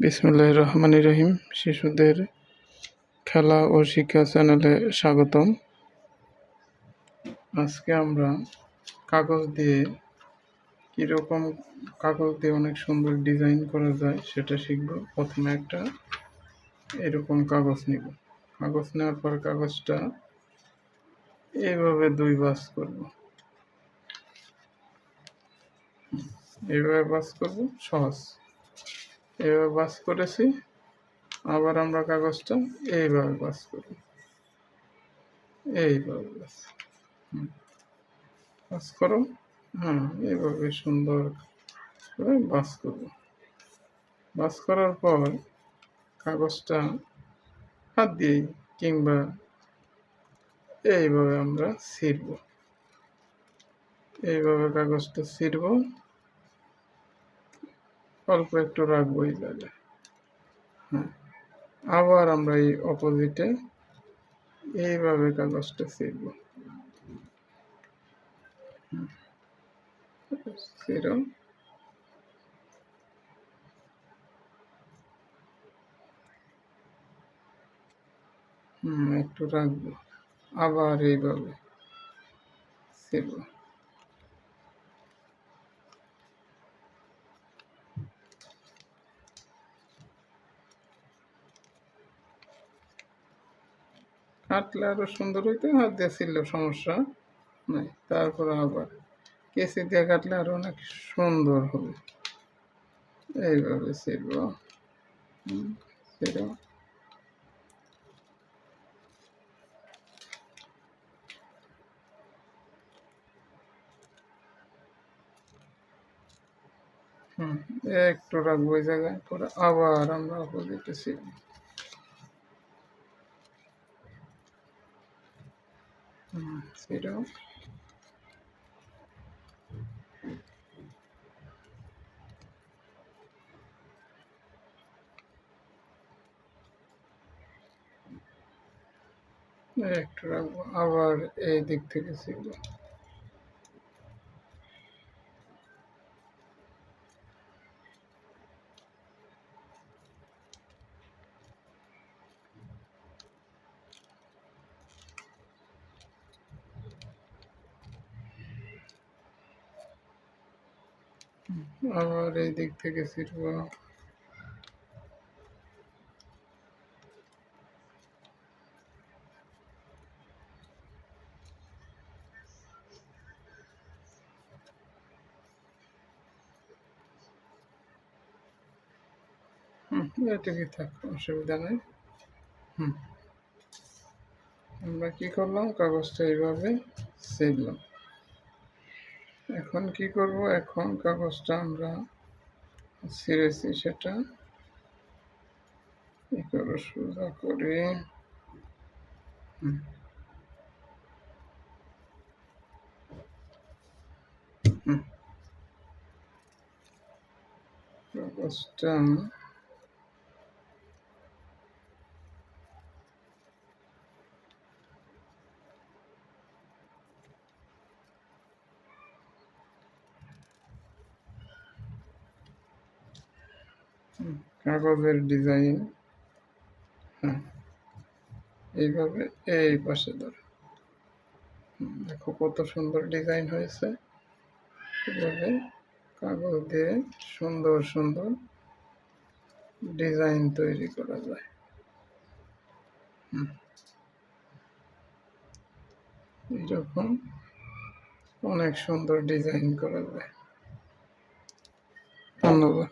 বিসমুল্লাহ রহমান রহিম। শিশুদের খেলা ও শিক্ষা চ্যানেলে স্বাগতম। আজকে আমরা কাগজ দিয়ে কীরকম কাগজ দিয়ে অনেক সুন্দর ডিজাইন করা যায় সেটা শিখব। প্রথমে একটা এরকম কাগজ নিব। কাগজ নেওয়ার পর কাগজটা এইভাবে দুই বাস করব। এইভাবে বাস করব, সহজ। এইভাবে বাস করেছি। আবার আমরা কাগজটা এইভাবে বাস করি। এইভাবে বাস। বাস করো। হ্যাঁ এইভাবে সুন্দর করে বাস করব। বাস করার পর কাগজটা হাত দিয়ে কিংবা এইভাবে আমরা ছিঁড়ব। এইভাবে কাগজটা ছিঁড়ব। অল্প একটু রাখব এই জায়গায় হ্যাঁ আবার আমরা এই অপোজিটে এইভাবে কাগজটা হুম, একটু রাখব। আবার এইভাবে ছিঁড়ব। কাটলে আরও সুন্দর হইতো, হাত দিয়ে ছিললেও সমস্যা নাই। তারপর আবার কেসি দিয়ে কাটলে আরও অনেক সুন্দর হবে। এইভাবে ছিলব ছিল। হুম, একটু রাখব ওই জায়গায়, পরে আবার আমরা অপোজিটে ছিলব হুম সেটাও একটু রাখব আবার এই দিক থেকে শিখব। আবার এই দিক থেকে ছিড়বো হুম, এটুকুই থাক, অসুবিধা নেই। হুম। আমরা কি করলাম? কাগজটা এইভাবে ছিঁড়লাম এখন কি করব? এখন কাগজটা আমরা ছিঁড়েছি সেটা। কি করে সোজা করে। কাগজটা কাগজের ডিজাইন হ্যাঁ এইভাবে এই পাশে ধরো। দেখো কত সুন্দর ডিজাইন হয়েছে। এভাবে কাগজ দিয়ে সুন্দর সুন্দর ডিজাইন তৈরি করা যায়। এরকম অনেক সুন্দর ডিজাইন করা যায়। ধন্যবাদ।